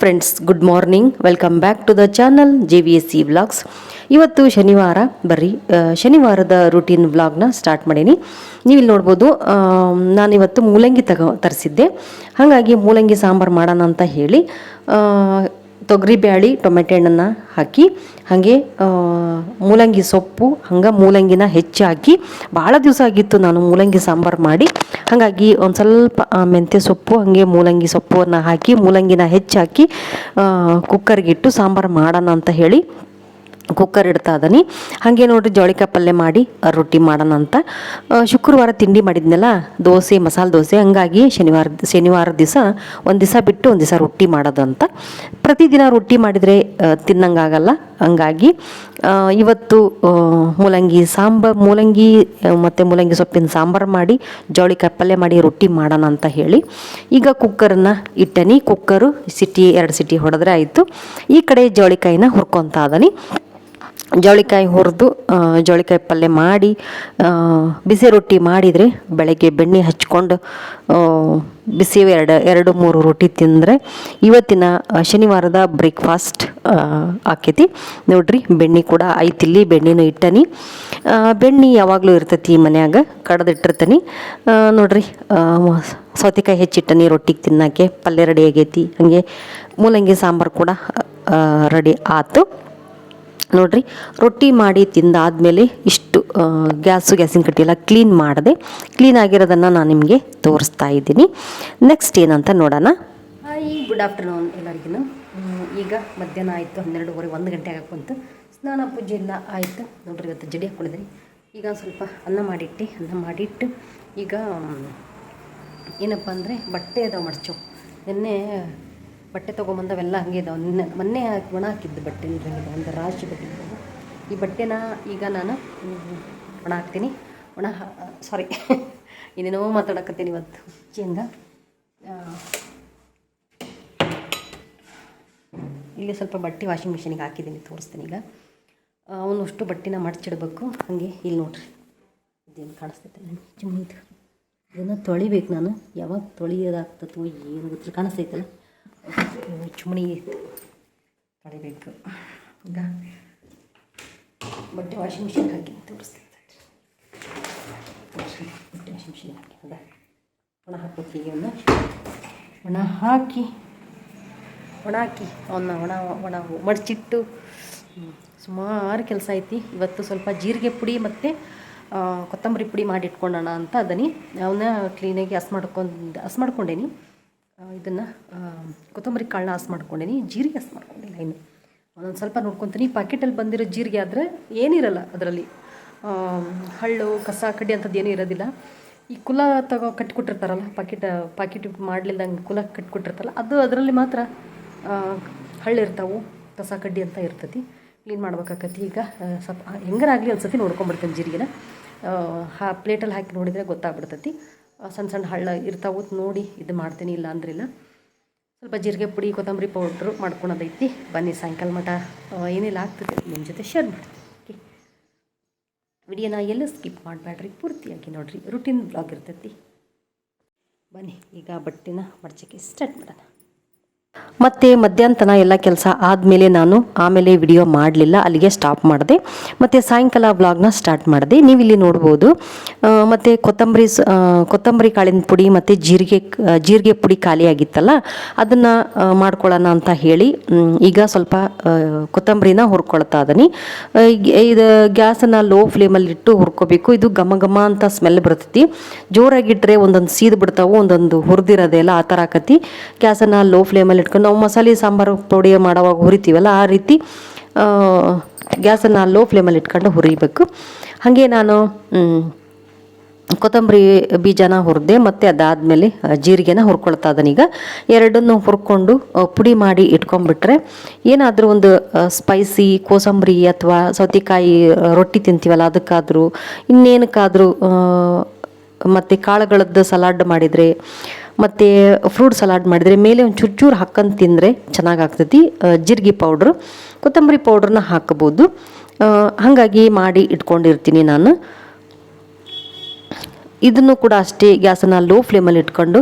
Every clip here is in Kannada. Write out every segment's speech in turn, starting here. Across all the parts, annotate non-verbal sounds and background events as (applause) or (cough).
Friends good morning welcome back to the channel J V S C vlogs ಇವತ್ತು ಶನಿವಾರ, ಬರ್ರಿ ಶನಿವಾರದ ರೂಟೀನ್ ವ್ಲಾಗ್ನ ಸ್ಟಾರ್ಟ್ ಮಾಡೀನಿ. ನೀವು ಇಲ್ಲಿ ನೋಡ್ಬೋದು ನಾನು ನಾನಿವತ್ತು ಮೂಲಂಗಿ ತಗೋ ತರಿಸಿದ್ದೆ. ಹಾಗಾಗಿ ಮೂಲಂಗಿ ಸಾಂಬಾರು ಮಾಡೋಣ ಅಂತ ಹೇಳಿ ತೊಗರಿ ಬ್ಯಾಳಿ, ಟೊಮೆಟೊ ಹಣ್ಣನ್ನು ಹಾಕಿ, ಹಾಗೆ ಮೂಲಂಗಿ ಸೊಪ್ಪು, ಹಂಗೆ ಮೂಲಂಗಿನ ಹೆಚ್ಚು ಹಾಕಿ, ಭಾಳ ದಿವಸ ಆಗಿತ್ತು ನಾನು ಮೂಲಂಗಿ ಸಾಂಬಾರು ಮಾಡಿ. ಹಾಗಾಗಿ ಒಂದು ಸ್ವಲ್ಪ ಮೆಂತ್ಯ ಸೊಪ್ಪು, ಹಾಗೆ ಮೂಲಂಗಿ ಸೊಪ್ಪನ್ನು ಹಾಕಿ, ಮೂಲಂಗಿನ ಹೆಚ್ಚಾಕಿ ಕುಕ್ಕರ್ಗಿಟ್ಟು ಸಾಂಬಾರು ಮಾಡೋಣ ಅಂತ ಹೇಳಿ ಕುಕ್ಕರ್ ಇಡ್ತಾ ಅದನಿ. ಹಾಗೆ ನೋಡ್ರಿ ಜೋಳಿಕಾಯಿ ಪಲ್ಯ ಮಾಡಿ ರೊಟ್ಟಿ ಮಾಡೋಣ ಅಂತ. ಶುಕ್ರವಾರ ತಿಂಡಿ ಮಾಡಿದ್ನಲ್ಲ, ದೋಸೆ, ಮಸಾಲೆ ದೋಸೆ, ಹಂಗಾಗಿ ಶನಿವಾರ ಶನಿವಾರ ದಿವಸ ಒಂದು ದಿವಸ ಬಿಟ್ಟು ಒಂದು ದಿವಸ ರೊಟ್ಟಿ ಮಾಡೋದು ಪ್ರತಿದಿನ ರೊಟ್ಟಿ ಮಾಡಿದರೆ ತಿನ್ನಂಗಾಗಲ್ಲ. ಹಂಗಾಗಿ ಇವತ್ತು ಮೂಲಂಗಿ ಸಾಂಬಾರ್, ಮೂಲಂಗಿ ಮತ್ತು ಮೂಲಂಗಿ ಸೊಪ್ಪಿನ ಸಾಂಬಾರು ಮಾಡಿ ಜೋಳಿಕಾಯಿ ಪಲ್ಯ ಮಾಡಿ ರೊಟ್ಟಿ ಮಾಡೋಣ ಅಂತ ಹೇಳಿ. ಈಗ ಕುಕ್ಕರನ್ನ ಇಟ್ಟನಿ. ಕುಕ್ಕರು ಸಿಟಿ, ಎರಡು ಸಿಟಿ ಹೊಡೆದ್ರೆ ಆಯಿತು. ಈ ಕಡೆ ಜೋಳಿಕಾಯಿನ ಹುರ್ಕೊತಾ ಇದನಿ ಜವಳಿಕಾಯಿ ಹುರಿದು ಜವಳಿಕಾಯಿ ಪಲ್ಯ ಮಾಡಿ ಬಿಸಿ ರೊಟ್ಟಿ ಮಾಡಿದರೆ ಬೆಳಗ್ಗೆ ಬೆಣ್ಣೆ ಹಚ್ಕೊಂಡು ಬಿಸಿ ಎರಡು ಎರಡು, ಮೂರು ರೊಟ್ಟಿ ತಿಂದರೆ ಇವತ್ತಿನ ಶನಿವಾರದ ಬ್ರೇಕ್ಫಾಸ್ಟ್ ಆಕೈತಿ. ನೋಡ್ರಿ, ಬೆಣ್ಣೆ ಕೂಡ ಐತಿಲ್ಲಿ ಬೆಣ್ಣೆನೂ ಇಟ್ಟನಿ. ಬೆಣ್ಣೆ ಯಾವಾಗಲೂ ಇರ್ತೈತಿ ಮನ್ಯಾಗ, ಕಡ್ದಿಟ್ಟಿರ್ತೀನಿ. ನೋಡ್ರಿ ಸೌತೆಕಾಯಿ ಹೆಚ್ಚಿಟ್ಟನಿ ರೊಟ್ಟಿಗೆ ತಿನ್ನಕ್ಕೆ ಪಲ್ಯ ರೆಡಿ ಆಗೈತಿ. ಹಾಗೆ ಮೂಲಂಗಿ ಸಾಂಬಾರು ಕೂಡ ರೆಡಿ ಆಯ್ತು ನೋಡ್ರಿ, ರೊಟ್ಟಿ ಮಾಡಿ ತಿಂದಾದ್ಮೇಲೆ ಇಷ್ಟು ಗ್ಯಾಸು ಗ್ಯಾಸಿನ ಕಟ್ಟಿ ಎಲ್ಲ ಕ್ಲೀನ್ ಮಾಡಿದೆ ಕ್ಲೀನ್ ಆಗಿರೋದನ್ನು ನಾನು ನಿಮಗೆ ತೋರಿಸ್ತಾ ಇದ್ದೀನಿ. ನೆಕ್ಸ್ಟ್ ಏನಂತ ನೋಡೋಣ. ಹಾಯ್ ಗುಡ್ ಆಫ್ಟರ್ನೂನ್ ಎಲ್ಲರಿಗೂ ಈಗ ಮಧ್ಯಾಹ್ನ ಆಯಿತು, ಹನ್ನೆರಡುವರೆ, ಒಂದು ಗಂಟೆ ಆಗಕ್ಕೆ ಸ್ನಾನ ಪೂಜೆ ಎಲ್ಲ ಆಯಿತು. ನೋಡ್ರಿ, ಇವತ್ತು ಜಡಿ ಹಾಕ್ಕೊಂಡಿದ್ರಿ ಈಗ ಸ್ವಲ್ಪ ಅನ್ನ ಮಾಡಿಟ್ಟು ಅನ್ನ ಮಾಡಿಟ್ಟು, ಈಗ, ಏನಪ್ಪ ಅಂದರೆ ಬಟ್ಟೆ ಅದಾವೆ ಮಡ್ಚು ನಿನ್ನೆ ಬಟ್ಟೆ ತೊಗೊಂಬಂದವೆಲ್ಲ ಹಂಗೆ ಇದಾವೆ. ನಿನ್ನೆ ಮೊನ್ನೆ ಹಾಕಿ ಒಣ ಹಾಕಿದ್ದು ಬಟ್ಟೆ ಹಂಗಿದೆ ಒಂದು ರಾಶಿ ಬಟ್ಟೆ ಈ ಬಟ್ಟೆನ ಈಗ ನಾನು ಒಣ ಹಾಕ್ತೀನಿ. ಒಣ ಸಾರಿ (laughs) ಇನ್ನೇನೋ ಮಾತಾಡಕತ್ತೀನಿ ಇವತ್ತು. ಹುಚ್ಚಿಯಿಂದ ಇಲ್ಲಿ ಸ್ವಲ್ಪ ಬಟ್ಟೆ ವಾಷಿಂಗ್ ಮಿಷಿನಿಗೆ ಹಾಕಿದ್ದೀನಿ, ತೋರಿಸ್ತೀನಿ ಈಗ. ಒಂದಷ್ಟು ಬಟ್ಟೆನ ಮಡಚಿಡ್ಬೇಕು. ಹಾಗೆ ಇಲ್ಲಿ ನೋಡ್ರಿ. ಇದೇನು ಕಾಣಿಸ್ತೈತೆ ನನಗೆ. ಇದು. ಇದನ್ನು ತೊಳಿಬೇಕು ನಾನು. ಯಾವಾಗ ತೊಳಿಯೋದಾಗ್ತದೋ ಏನು ಗೊತ್ತಿಲ್ಲ. ಕಾಣಿಸ್ತೈತಲ್ಲ? ಚುಮಣಿ ತೊಳಿಬೇಕು. ಈಗ ಬಟ್ಟೆ ವಾಷಿಂಗ್ ಮಿಷಿನ್ ಹಾಕಿ ತೋರಿಸ್ತೀನಿ ತೋರಿಸಿ ಬಟ್ಟೆ ವಾಷಿಂಗ್ ಮಿಷಿನ್ ಹಾಕಿ ಅದ ಒಣ ಹಾಕೋಕೆ ಒಣ ಹಾಕಿ ಒಣ ಹಾಕಿ ಅವನ್ನ ಒಣ ಒಣ ಮಡಚಿಟ್ಟು. ಸುಮಾರು ಕೆಲಸ ಐತಿ. ಇವತ್ತು ಸ್ವಲ್ಪ ಜೀರಿಗೆ ಪುಡಿ ಮತ್ತು ಕೊತ್ತಂಬರಿ ಪುಡಿ ಮಾಡಿ ಇಟ್ಕೊಳ್ಳೋಣ ಅಂತ ಅದನಿ. ಅವನ್ನ ಕ್ಲೀನಾಗಿ ಹಸ್ ಮಾಡ್ಕೊಂಡು, ಹಸ್ ಮಾಡ್ಕೊಂಡೇನಿ. ಇದನ್ನು ಕೊತ್ತಂಬರಿ ಕಾಳನ್ನ ಆಸ್ ಮಾಡ್ಕೊಂಡೀನಿ, ಜೀರಿಗೆ ಆಸ್ ಮಾಡ್ಕೊಂಡಿಲ್ಲ ಇನ್ನು ಒಂದೊಂದು ಸ್ವಲ್ಪ ನೋಡ್ಕೊತೀನಿ. ಪಾಕೆಟಲ್ಲಿ ಬಂದಿರೋ ಜೀರಿಗೆ ಆದರೆ ಏನಿರಲ್ಲ ಅದರಲ್ಲಿ. ಹಳ್ಳು ಕಸ, ಕಡ್ಡಿ ಅಂಥದ್ದು ಏನೂ ಇರೋದಿಲ್ಲ. ಈ ಕುಲ ತಗೋ ಕಟ್ಕೊಟ್ಟಿರ್ತಾರಲ್ಲ, ಪಾಕಿಟ್ ಪಾಕಿಟ್ ಮಾಡಲಿಲ್ಲಂಗೆ ಕುಲ ಕಟ್ಕೊಟ್ಟಿರ್ತಾರಲ್ಲ, ಅದು ಅದರಲ್ಲಿ ಮಾತ್ರ ಹಳ್ಳಿರ್ತಾವು ಕಸ, ಕಡ್ಡಿ ಅಂತ ಇರ್ತೈತಿ. ಕ್ಲೀನ್ ಮಾಡ್ಬೇಕಾಕತಿ ಈಗ. ಸ್ವಲ್ಪ ಹೆಂಗಾರಾಗಲಿ ಒಂದು ಸತಿ ನೋಡ್ಕೊಂಬಿಡ್ತೀನಿ ಜೀರಿಗೆನ. ಹಾ, ಪ್ಲೇಟಲ್ಲಿ ಹಾಕಿ ನೋಡಿದರೆ ಗೊತ್ತಾಗ್ಬಿಡ್ತೈತಿ. ಸಣ್ಣ ಸಣ್ಣ ಹಳ್ಳ ಇರ್ತಾವು ನೋಡಿ ಇದು ಮಾಡ್ತೀನಿ, ಇಲ್ಲ ಅಂದ್ರಿಲ್ಲ. ಸ್ವಲ್ಪ ಜೀರಿಗೆ ಪುಡಿ, ಕೊತ್ತಂಬರಿ ಪೌಡ್ರು ಮಾಡ್ಕೊಳೋದೈತಿ. ಬನ್ನಿ ಸಾಯಂಕಾಲ ಮಠ. ಏನಿಲ್ಲ, ಆಗ್ತದೆ. ನಿಮ್ಮ ಜೊತೆ ಶೇರ್ ಮಾಡ್ತೀನಿ. ಓಕೆ ವಿಡಿಯೋನ ಎಲ್ಲ ಸ್ಕಿಪ್ ಮಾಡಬೇಡ್ರಿ. ಪೂರ್ತಿಯಾಗಿ ನೋಡಿರಿ. ರುಟೀನ್ ಬ್ಲಾಗ್ ಇರ್ತೈತಿ. ಬನ್ನಿ, ಈಗ ಬಟ್ಟೆನ ಮಡಚಕ್ಕೆ ಸ್ಟಾರ್ಟ್ ಮಾಡೋಣ. ಮತ್ತು ಮಧ್ಯಾಹ್ನ ಎಲ್ಲ ಕೆಲಸ ಆದಮೇಲೆ ನಾನು ಆಮೇಲೆ ವಿಡಿಯೋ ಮಾಡಲಿಲ್ಲ, ಅಲ್ಲಿಗೆ ಸ್ಟಾಪ್ ಮಾಡಿದೆ. ಮತ್ತು ಸಾಯಂಕಾಲ ವ್ಲಾಗ್ನ ಸ್ಟಾರ್ಟ್ ಮಾಡಿದೆ. ನೀವು ಇಲ್ಲಿ ನೋಡ್ಬೋದು ಮತ್ತು ಕೊತ್ತಂಬರಿ ಕೊತ್ತಂಬರಿ ಕಾಳಿನ ಪುಡಿ ಮತ್ತು ಜೀರಿಗೆ ಜೀರಿಗೆ ಪುಡಿ ಖಾಲಿಯಾಗಿತ್ತಲ್ಲ ಅದನ್ನು ಮಾಡ್ಕೊಳ್ಳೋಣ ಅಂತ ಹೇಳಿ ಈಗ ಸ್ವಲ್ಪ ಕೊತ್ತಂಬರಿನ ಹುರ್ಕೊಳ್ತಾ ಇದ್ದೀನಿ ಇದು ಗ್ಯಾಸನ್ನು ಲೋ ಫ್ಲೇಮಲ್ಲಿ ಇಟ್ಟು ಹುರ್ಕೋಬೇಕು. ಇದು ಘಮ ಘಮ ಅಂತ ಸ್ಮೆಲ್ ಬರ್ತೈತಿ. ಜೋರಾಗಿಟ್ಟರೆ ಒಂದೊಂದು ಸೀದ್ ಬಿಡ್ತಾವೋ, ಒಂದೊಂದು ಹುರಿದಿರೋದೆಲ್ಲ ಆ ಥರ ಆಕತಿ. ಗ್ಯಾಸನ್ನು ಲೋ ಫ್ಲೇಮಲ್ಲಿ ಇಟ್ಕೊಂಡು ನಾವು ಮಸಾಲೆ ಸಾಂಬಾರು ಪುಡಿ ಮಾಡೋವಾಗ ಹುರಿತೀವಲ್ಲ ಆ ರೀತಿ ಗ್ಯಾಸನ್ನು ಲೋ ಫ್ಲೇಮಲ್ಲಿ ಇಟ್ಕೊಂಡು ಹುರಿಬೇಕು. ಹಾಗೆ ನಾನು ಕೊತ್ತಂಬರಿ ಬೀಜನ ಹುರಿದೆ ಮತ್ತು ಅದಾದಮೇಲೆ ಜೀರಿಗೆನ ಹುರ್ಕೊಳ್ತಾ ಈಗ ಎರಡನ್ನು ಹುರ್ಕೊಂಡು ಪುಡಿ ಮಾಡಿ ಇಟ್ಕೊಂಡ್ಬಿಟ್ರೆ ಏನಾದರೂ ಒಂದು ಸ್ಪೈಸಿ ಕೋಸಂಬರಿ ಅಥವಾ ಸೌತೆಕಾಯಿ ರೊಟ್ಟಿ ತಿಂತೀವಲ್ಲ ಅದಕ್ಕಾದರೂ, ಇನ್ನೇನಕ್ಕಾದರೂ ಮತ್ತು ಕಾಳುಗಳದ್ದು ಸಲಾಡ್ ಮಾಡಿದರೆ ಮತ್ತು ಫ್ರೂಟ್ ಸಲಾಡ್ ಮಾಡಿದರೆ ಮೇಲೆ ಒಂದು ಚೂರು ಚೂರು ಹಾಕ್ಕೊಂಡು ತಿಂದರೆ ಚೆನ್ನಾಗಾಗ್ತೈತಿ. ಜಿರ್ಗಿ ಪೌಡ್ರು ಕೊತ್ತಂಬರಿ ಪೌಡ್ರನ್ನ ಹಾಕ್ಬೋದು ಹಾಗಾಗಿ ಮಾಡಿ ಇಟ್ಕೊಂಡಿರ್ತೀನಿ ನಾನು. ಇದನ್ನು ಕೂಡ ಅಷ್ಟೇ ಗ್ಯಾಸನ್ನು ಲೋ ಫ್ಲೇಮಲ್ಲಿ ಇಟ್ಕೊಂಡು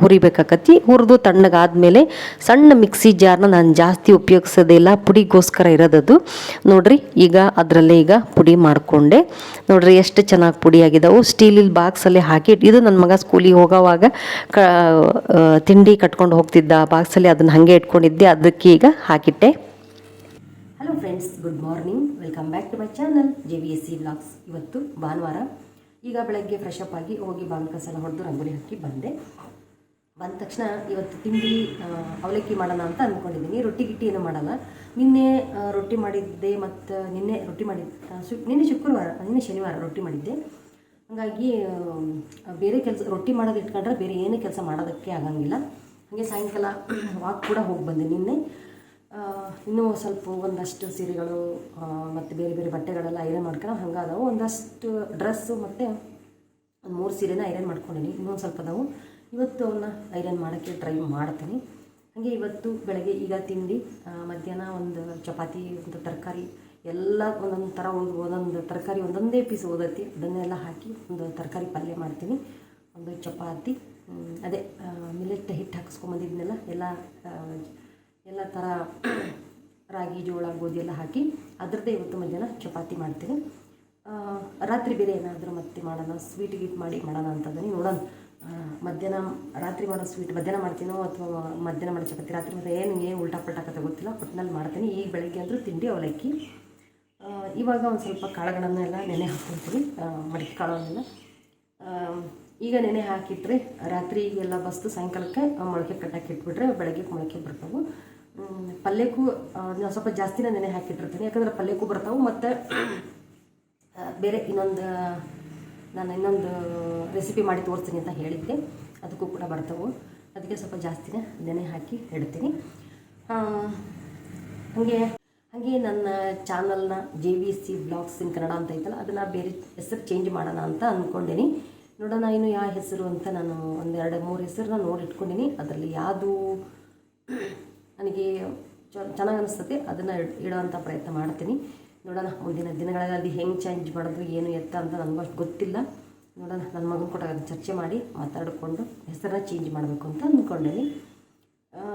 ಹುರಿಬೇಕಾಕತಿ. ಹುರಿದು ತಣ್ಣಗಾದ್ಮೇಲೆ ಸಣ್ಣ ಮಿಕ್ಸಿ ಜಾರ್ನ ನಾನು ಜಾಸ್ತಿ ಉಪಯೋಗಿಸೋದಿಲ್ಲ, ಪುಡಿಗೋಸ್ಕರ ಇರೋದದು. ನೋಡ್ರಿ, ಈಗ ಅದರಲ್ಲೇ ಈಗ ಪುಡಿ ಮಾಡಿಕೊಂಡೆ. ನೋಡ್ರಿ, ಎಷ್ಟು ಚೆನ್ನಾಗಿ ಪುಡಿ ಆಗಿದಾವು ಸ್ಟೀಲಿಲ್ ಬಾಕ್ಸಲ್ಲಿ ಹಾಕಿ, ಇದು ನನ್ನ ಮಗ ಸ್ಕೂಲಿಗೆ ಹೋಗೋವಾಗ ಕ ತಿಂಡಿ ಕಟ್ಕೊಂಡು ಹೋಗ್ತಿದ್ದ. ಬಾಕ್ಸಲ್ಲಿ ಅದನ್ನು ಹಾಗೆ ಇಟ್ಕೊಂಡಿದ್ದೆ, ಅದಕ್ಕೆ ಈಗ ಹಾಕಿಟ್ಟೆ. Hello friends good morning welcome back to my channel J V S C blogs ಇವತ್ತು ಭಾನುವಾರ. ಈಗ ಬೆಳಗ್ಗೆ ಫ್ರೆಶ್ ಅಪ್ ಆಗಿ ಹೋಗಿ ಬಾಗಿಲು ಹೊಡೆದು ರಂಗೋಲಿ ಹಾಕಿ ಬಂದೆ. ಬಂದ ತಕ್ಷಣ ಇವತ್ತು ತಿಂಡಿ ಅವಲಕ್ಕಿ ಮಾಡೋಣ ಅಂತ ಅಂದ್ಕೊಂಡಿದ್ದೀನಿ. ರೊಟ್ಟಿ ಗಿಟ್ಟಿ ಏನು ಮಾಡಲ್ಲ. ನಿನ್ನೆ ರೊಟ್ಟಿ ಮಾಡಿದ್ದೆ ಮತ್ತು, ನಿನ್ನೆ ರೊಟ್ಟಿ ಮಾಡಿದ್ದೆ ನಿನ್ನೆ ಶುಕ್ರವಾರ, ನಿನ್ನೆ ಶನಿವಾರ ರೊಟ್ಟಿ ಮಾಡಿದ್ದೆ. ಹಾಗಾಗಿ ಬೇರೆ ಕೆಲಸ, ರೊಟ್ಟಿ ಮಾಡೋದು ಇಟ್ಕೊಂಡ್ರೆ ಬೇರೆ ಏನು ಕೆಲಸ ಮಾಡೋದಕ್ಕೆ ಆಗಂಗಿಲ್ಲ. ಹಾಗೆ ಸಾಯಂಕಾಲ (clears throat) ವಾಕ್ ಕೂಡ ಹೋಗಿ ಬಂದೆ ನಿನ್ನೆ. ಇನ್ನೂ ಸ್ವಲ್ಪ ಒಂದಷ್ಟು ಸೀರೆಗಳು ಮತ್ತು ಬೇರೆ ಬೇರೆ ಬಟ್ಟೆಗಳೆಲ್ಲ ಐರನ್ ಮಾಡ್ಕೊಂಡು ಹಂಗಾದವು. ಒಂದಷ್ಟು ಡ್ರೆಸ್ಸು ಮತ್ತು ಒಂದು ಮೂರು ಸೀರೆನ ಐರನ್ ಮಾಡ್ಕೊಂಡಿನಿ. ಇನ್ನೊಂದು ಸ್ವಲ್ಪ ಅದಾವು. ಇವತ್ತು ಅವನ್ನ ಐರನ್ ಮಾಡೋಕ್ಕೆ ಟ್ರೈ ಮಾಡ್ತೀನಿ. ಹಾಗೆ ಇವತ್ತು ಬೆಳಗ್ಗೆ ಈಗ ತಿಂಡಿ ಮಧ್ಯಾಹ್ನ ಒಂದು ಚಪಾತಿ, ಒಂದು ತರಕಾರಿ, ಎಲ್ಲ ಒಂದೊಂದು ಥರ ಒಂದು ಒಂದೊಂದು ತರಕಾರಿ ಒಂದೊಂದೇ ಪೀಸ್ ಓದತ್ತಿ ಅದನ್ನೆಲ್ಲ ಹಾಕಿ ಒಂದು ತರಕಾರಿ ಪಲ್ಯ ಮಾಡ್ತೀನಿ. ಒಂದು ಚಪಾತಿ ಅದೇ ಮಿಲೆಟ್ ಹಿಟ್ಟು ಹಾಕಿಸ್ಕೊಂಬಂದಿದ್ನೆಲ್ಲ ಎಲ್ಲ ಎಲ್ಲ ಥರ (clears throat) ರಾಗಿ, ಜೋಳ, ಗೋಧಿ ಎಲ್ಲ ಹಾಕಿ ಅದರದ್ದೇ ಇವತ್ತು ಮಧ್ಯಾಹ್ನ ಚಪಾತಿ ಮಾಡ್ತೀನಿ. ರಾತ್ರಿ ಬೇರೆ ಏನಾದರೂ ಮತ್ತೆ ಮಾಡೋಣ ಸ್ವೀಟ್ ಗೀಟ್ ಮಾಡಿ ಮಾಡೋಣ ಅಂತಂದ್ರೆ ನೋಡೋಣ. ಮಧ್ಯಾಹ್ನ, ರಾತ್ರಿ ಮಾಡೋ ಸ್ವೀಟ್ ಮಧ್ಯಾಹ್ನ ಮಾಡ್ತೀನೋ ಅಥವಾ ಮಧ್ಯಾಹ್ನ ಮಾಡೋ ಚಪಾತಿ ರಾತ್ರಿ ಮತ್ತೆ ಏನು ಏನು ಉಲ್ಟಾ ಪಲ್ಟಾ ಕತೆ ಗೊತ್ತಿಲ್ಲ ಒಟ್ಟಿನಲ್ಲಿ ಮಾಡ್ತೀನಿ. ಈಗ ಬೆಳಗ್ಗೆ ಅಂದರೂ ತಿಂಡಿ, ಅವಲಕ್ಕಿ. ಇವಾಗ ಒಂದು ಸ್ವಲ್ಪ ಕಾಳುಗಳನ್ನೆಲ್ಲ ನೆನೆ ಹಾಕ್ಕೊಳ್ತೀನಿ. ಮಡಿಕೆ ಕಾಳುಗಳನ್ನೆಲ್ಲ. ಈಗ ನೆನೆ ಹಾಕಿಟ್ರೆ, ರಾತ್ರಿ ಎಲ್ಲ ಬಸ್ತು, ಸಾಯಂಕಾಲಕ್ಕೆ ಮೊಳಕೆ ಕಟ್ಟಕ್ಕೆ ಇಟ್ಬಿಟ್ರೆ ಬೆಳಗ್ಗೆ ಮೊಳಕೆ ಬರ್ತಾವೆ. ಪಲ್ಯಕ್ಕೂ ನಾವು ಸ್ವಲ್ಪ ಜಾಸ್ತಿನೇ ನೆನೆ ಹಾಕಿಟ್ಟಿರ್ತೀನಿ. ಯಾಕಂದ್ರೆ ಪಲ್ಯಕ್ಕೂ ಬರ್ತಾವೆ, ಮತ್ತು ಬೇರೆ ಇನ್ನೊಂದು ನಾನು ಇನ್ನೊಂದು ರೆಸಿಪಿ ಮಾಡಿ ತೋರಿಸ್ತೀನಿ ಅಂತ ಹೇಳಿದ್ದೆ. ಅದಕ್ಕೂ ಕೂಡ ಬರ್ತವೆ. ಅದಕ್ಕೆ ಸ್ವಲ್ಪ ಜಾಸ್ತಿನೇ ನೆನೆ ಹಾಕಿ ಇಡ್ತೀನಿ. ಹಾಗೆ ಹಾಗೆ ನನ್ನ ಚಾನಲ್ನ J V C blogs in Kannada ಅಂತ ಐತಲ್ಲ, ಅದನ್ನು ಬೇರೆ ಹೆಸರು ಚೇಂಜ್ ಮಾಡೋಣ ಅಂತ ಅಂದ್ಕೊಂಡೀನಿ ನೋಡೋಣ ಇನ್ನು ಯಾವ ಹೆಸರು ಅಂತ ನಾನು ಒಂದೆರಡು ಮೂರು ಹೆಸರನ್ನ ನೋಡಿ ಇಟ್ಕೊಂಡಿನಿ. ಅದರಲ್ಲಿ ಯಾವುದು (clears throat) ನನಗೆ ಚೆನ್ನಾಗಿ ಅನಿಸ್ತದೆ ಅದನ್ನು ಇಡೋವಂಥ ಪ್ರಯತ್ನ ಮಾಡ್ತೀನಿ. ನೋಡೋಣ, ಮುಂದಿನ ದಿನಗಳಲ್ಲಿ ಅದು ಹೆಂಗೆ ಚೇಂಜ್ ಮಾಡೋದು ಏನು ಎತ್ತ ಅಂತ ನನಗೂ ಗೊತ್ತಿಲ್ಲ. ನೋಡೋಣ ನನ್ನ ಮಗನ ಅದನ್ನ ಚರ್ಚೆ ಮಾಡಿ ಮಾತಾಡಿಕೊಂಡು ಹೆಸರನ್ನ ಚೇಂಜ್ ಮಾಡಬೇಕು ಅಂತ ಅಂದ್ಕೊಂಡೇನಿ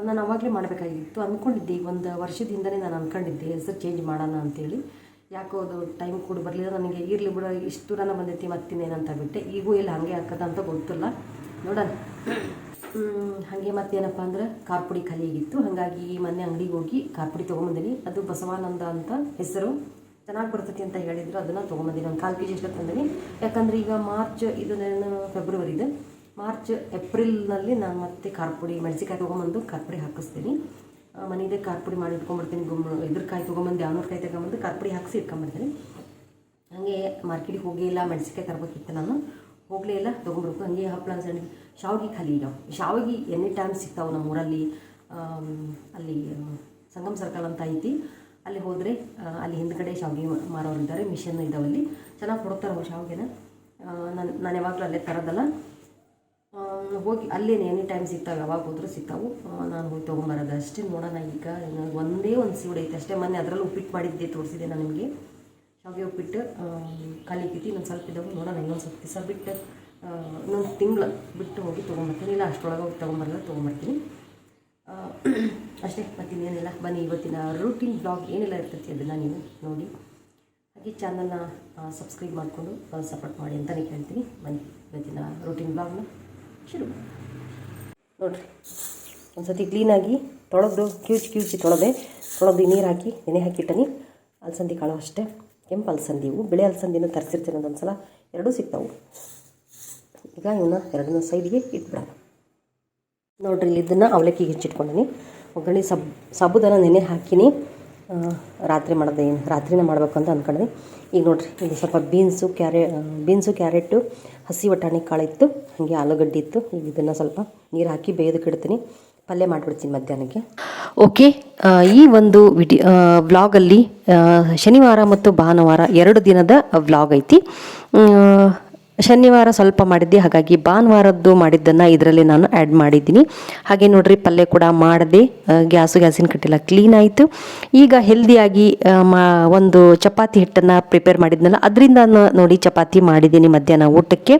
ನಾನು ಅವಾಗಲೇ ಮಾಡಬೇಕಾಗಿತ್ತು. ಅಂದ್ಕೊಂಡಿದ್ದೆ ಈಗ ಒಂದು ವರ್ಷದಿಂದನೇ ನಾನು ಅಂದ್ಕೊಂಡಿದ್ದೆ ಹೆಸರು ಚೇಂಜ್ ಮಾಡೋಣ ಅಂತೇಳಿ. ಯಾಕೋ ಅದು ಟೈಮ್ ಕೂಡ ಬರಲಿಲ್ಲ, ನನಗೆ ಇರಲಿ ಬಿಡ, ಇಷ್ಟು ದೂರನ ಬಂದೈತಿ, ಮತ್ತಿನ್ನೇನಂತ ಬಿಟ್ಟೆ. ಈಗೂ ಇಲ್ಲ, ಹಾಗೆ ಅಂತ ಗೊತ್ತಿಲ್ಲ. ನೋಡೋಣ. ಹಾಗೆ ಮತ್ತೇನಪ್ಪ ಅಂದ್ರೆ ಖಾರ ಪುಡಿ ಖಾಲಿ ಆಗಿತ್ತು. ಹಾಗಾಗಿ ಮೊನ್ನೆ ಅಂಗಡಿಗೆ ಹೋಗಿ ಖಾರ ಪುಡಿ ತೊಗೊಂಬಂದಿನಿ. ಅದು ಬಸವಾನಂದ ಅಂತ ಹೆಸರು. ಚೆನ್ನಾಗಿ ಬರ್ತೈತಿ ಅಂತ ಹೇಳಿದ್ರು, ಅದನ್ನು ತೊಗೊಂಬಂದಿನಿ. ಒಂದು ಕಾಲು ಕೆ ಜಿ ಅಷ್ಟು ತಂದಿನಿ. ಯಾಕಂದ್ರೆ ಈಗ ಮಾರ್ಚ್, ಇದು ಫೆಬ್ರವರಿ ಇದೆ. ಮಾರ್ಚ್, ಏಪ್ರಿಲ್ನಲ್ಲಿ ನಾನು ಮತ್ತೆ ಖಾರ ಪುಡಿ ಮೆಣಸಿಕಾಯಿ ತೊಗೊಂಬಂದು ಖಾರ ಪುಡಿ ಹಾಕಿಸ್ತೀನಿ. ಮನೆಯದೇ ಖಾರ ಪುಡಿ ಮಾಡಿ ಇಟ್ಕೊಂಡ್ಬಿಡ್ತೀನಿ. ಗುಮ್ಮ ಎದ್ರಕಾಯಿ ತೊಗೊಂಬಂದು, ಯಾವನೂರು ತಗೊಂಬಂದು ಖಾರ ಪುಡಿ ಹಾಕಿಸಿ ಇಟ್ಕೊಂಡ್ಬಿಡ್ತೀನಿ. ಹಾಗೆ ಮಾರ್ಕೆಟಿಗೆ ಹೋಗಿಲ್ಲ ಇಲ್ಲ, ಮೆಣಸಿನ್ಕಾಯಿ ತರಬೇಕಿತ್ತು ನಾನು. ಹೋಗಲೇ ಇಲ್ಲ ತೊಗೊಂಡ್ಬರ್ಬೇಕು ಹಂಗೆ ಹಪ್ಪಳ ಸಂಡಿಗೆ ಶಾವಿಗೆ ಖಾಲಿ ಈಗ ಶಾವಿಗೆ ಎನಿ ಟೈಮ್ ಸಿಗ್ತಾವೆ ನಮ್ಮ ಊರಲ್ಲಿ. ಅಲ್ಲಿ ಸಂಗಮ್ ಸರ್ಕಲ್ ಅಂತ ಐತಿ. ಅಲ್ಲಿ ಹೋದರೆ ಅಲ್ಲಿ ಹಿಂದ್ಗಡೆ ಶಾವಿಗೆ ಮಾರೋರು ಇದ್ದಾರೆ ಮಿಷನ್ ಇದ್ದಾವಲ್ಲಿ ಅಲ್ಲಿ. ಚೆನ್ನಾಗಿ ಕೊಡ್ತಾರೆ ಅವ್ರು ಶಾವಿಗೆನ. ನಾನು ನಾನು ಯಾವಾಗಲೂ ಅಲ್ಲೇ ತರೋದಲ್ಲ. ಹೋಗಿ, ಅಲ್ಲೇನು ಎನಿ ಟೈಮ್ ಸಿಗ್ತಾವೆ, ಯಾವಾಗ ಹೋದರೂ ಸಿಗ್ತಾವೆ. ನಾನು ಹೋಗಿ ತೊಗೊಂಬರೋದು ಅಷ್ಟೇ ನೋಡೋಣ ಈಗ. ಒಂದೇ ಒಂದು ಸೀಡ್ ಐತೆ ಅಷ್ಟೇ. ಮೊನ್ನೆ ಅದರಲ್ಲೂ ಉಪ್ಪಿಟ್ಟು ಮಾಡಿದ್ದೆ ತೋರಿಸಿದೆ ನಾನು ನಿಮಗೆ. ಶಾವಿಗೆ ಉಪ್ಪಿಟ್ಟು ಇಕ್ಕೈತಿ ಇನ್ನೊಂದು ಸ್ವಲ್ಪ ಇದ್ದಾಗ ನೋಡೋಣ, ಇನ್ನೊಂದು ಸ್ವಲ್ಪ ದಿವಸ ಬಿಟ್ಟು ಇನ್ನೊಂದು ತಿಂಗಳು ಬಿಟ್ಟು ಹೋಗಿ ತೊಗೊಂಬರ್ತೀನಿ. ಇಲ್ಲ ಅಷ್ಟರೊಳಗೆ ಹೋಗಿ ತೊಗೊಂಬರಲ್ಲ, ತೊಗೊಂಬರ್ತೀನಿ. (clears throat) ಅಷ್ಟೇ ಮತ್ತಿನ್ನೇನಿಲ್ಲ ಬನ್ನಿ, ಇವತ್ತಿನ ರೂಟೀನ್ ಬ್ಲಾಗ್ ಏನೆಲ್ಲ ಇರ್ತೈತಿ ಅದನ್ನು ನೀವು ನೋಡಿ. ಹಾಗೆ ಚಾನಲ್ನ ಸಬ್ಸ್ಕ್ರೈಬ್ ಮಾಡಿಕೊಂಡು ಸಪೋರ್ಟ್ ಮಾಡಿ ಅಂತಲೇ ಕೇಳ್ತೀನಿ. ಬನ್ನಿ, ಇವತ್ತಿನ ರೂಟೀನ್ ಬ್ಲಾಗ್ನ ಶುರು ನೋಡ್ರಿ ಒಂದು ಸತಿ ಕ್ಲೀನಾಗಿ ತೊಳೆದು ಕ್ಯೂಚಿ ಕ್ಯೂಚಿ ತೊಳೆದೆ. ತೊಳೆದು ನೀರು ಹಾಕಿ, ನೆನೆ ಹಾಕಿಟ್ಟನಿ ಅಲಸಂದಿ ಕಾಳು ಅಷ್ಟೇ. ಕೆಂಪು ಅಲಸಂದಿ, ಇವು ಬಿಳಿ ಅಲಸಂದಿನೂ ತರಿಸಿರ್ತೀನಿ ಅದೊಂದು ಸಲ ಎರಡೂ ಸಿಗ್ತಾವೆ. ಈಗ ಇವನ್ನ ಎರಡನ್ನ ಸೈಡ್ಗೆ ಇಟ್ಬಿಡೋಣ. ನೋಡ್ರಿ, ಇಲ್ಲಿ ಇದನ್ನು ಅವಲಕ್ಕಿಗೆ ಹೆಚ್ಚಿಟ್ಕೊಂಡಿನಿ. ಒಗ್ಗರಣೆ ಸಬ್ ಸಾಬುದಾನ ನೆನೆ ಹಾಕಿನಿ. ರಾತ್ರಿ ಮಾಡೋದು ಏನು, ರಾತ್ರಿನೇ ಮಾಡಬೇಕು ಅಂತ ಅಂದ್ಕೊಂಡ್ರಿ ಈಗ ನೋಡ್ರಿ ಇದು ಸ್ವಲ್ಪ ಬೀನ್ಸು, ಕ್ಯಾರೆ ಬೀನ್ಸು ಕ್ಯಾರೆಟು ಹಸಿ ಬಟಾಣಿ ಕಾಳಿತ್ತು ಹಾಗೆ ಆಲೂಗಡ್ಡೆ ಇತ್ತು. ಈಗ ಇದನ್ನು ಸ್ವಲ್ಪ ನೀರು ಹಾಕಿ ಬೇಯೋದಕ್ಕೆ ಇಡ್ತೀನಿ ಪಲ್ಯ ಮಾಡಿಬಿಡ್ತೀನಿ ಮಧ್ಯಾಹ್ನಕ್ಕೆ. ಓಕೆ ಈ ಒಂದು ವಿಡಿ ವ್ಲಾಗಲ್ಲಿ ಶನಿವಾರ ಮತ್ತು ಭಾನುವಾರ ಎರಡು ದಿನದ ವ್ಲಾಗ್ ಐತಿ. ಶನಿವಾರ ಸ್ವಲ್ಪ ಮಾಡಿದ್ದೆ, ಹಾಗಾಗಿ ಭಾನುವಾರದ್ದು ಮಾಡಿದ್ದನ್ನು ಇದರಲ್ಲಿ ನಾನು ಆ್ಯಡ್ ಮಾಡಿದ್ದೀನಿ. ಹಾಗೆ ನೋಡ್ರಿ, ಪಲ್ಯ ಕೂಡ ಮಾಡಿದೆ ಗ್ಯಾಸು ಗ್ಯಾಸಿನ ಕಟ್ಟಿಲ್ಲ ಕ್ಲೀನ್ ಆಯಿತು. ಈಗ ಹೆಲ್ದಿಯಾಗಿ ಒಂದು ಚಪಾತಿ ಹಿಟ್ಟನ್ನು ಪ್ರಿಪೇರ್ ಮಾಡಿದ್ನಲ್ಲ, ಅದರಿಂದ ನೋಡಿ ಚಪಾತಿ ಮಾಡಿದ್ದೀನಿ ಮಧ್ಯಾಹ್ನ ಊಟಕ್ಕೆ.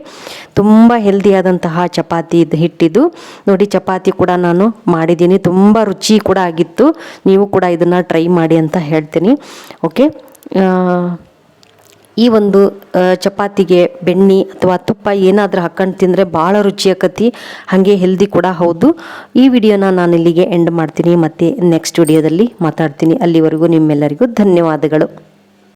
ತುಂಬ ಹೆಲ್ದಿಯಾದಂತಹ ಚಪಾತಿ ಇದು ಹಿಟ್ಟಿದು. ನೋಡಿ, ಚಪಾತಿ ಕೂಡ ನಾನು ಮಾಡಿದ್ದೀನಿ. ತುಂಬ ರುಚಿ ಕೂಡ ಆಗಿತ್ತು. ನೀವು ಕೂಡ ಇದನ್ನು ಟ್ರೈ ಮಾಡಿ ಅಂತ ಹೇಳ್ತೀನಿ. ಓಕೆ ಈ ಒಂದು ಚಪಾತಿಗೆ ಬೆಣ್ಣೆ ಅಥವಾ ತುಪ್ಪ ಏನಾದರೂ ಹಾಕ್ಕೊಂಡು ತಿಂದರೆ ಭಾಳ ರುಚಿ ಆಕತಿ ಹಾಗೆ ಹೆಲ್ದಿ ಕೂಡ ಹೌದು. ಈ ವಿಡಿಯೋನ ನಾನು ಇಲ್ಲಿಗೆ ಎಂಡ್ ಮಾಡ್ತೀನಿ. ಮತ್ತು ನೆಕ್ಸ್ಟ್ ವಿಡಿಯೋದಲ್ಲಿ ಮಾತಾಡ್ತೀನಿ. ಅಲ್ಲಿವರೆಗೂ ನಿಮ್ಮೆಲ್ಲರಿಗೂ ಧನ್ಯವಾದಗಳು.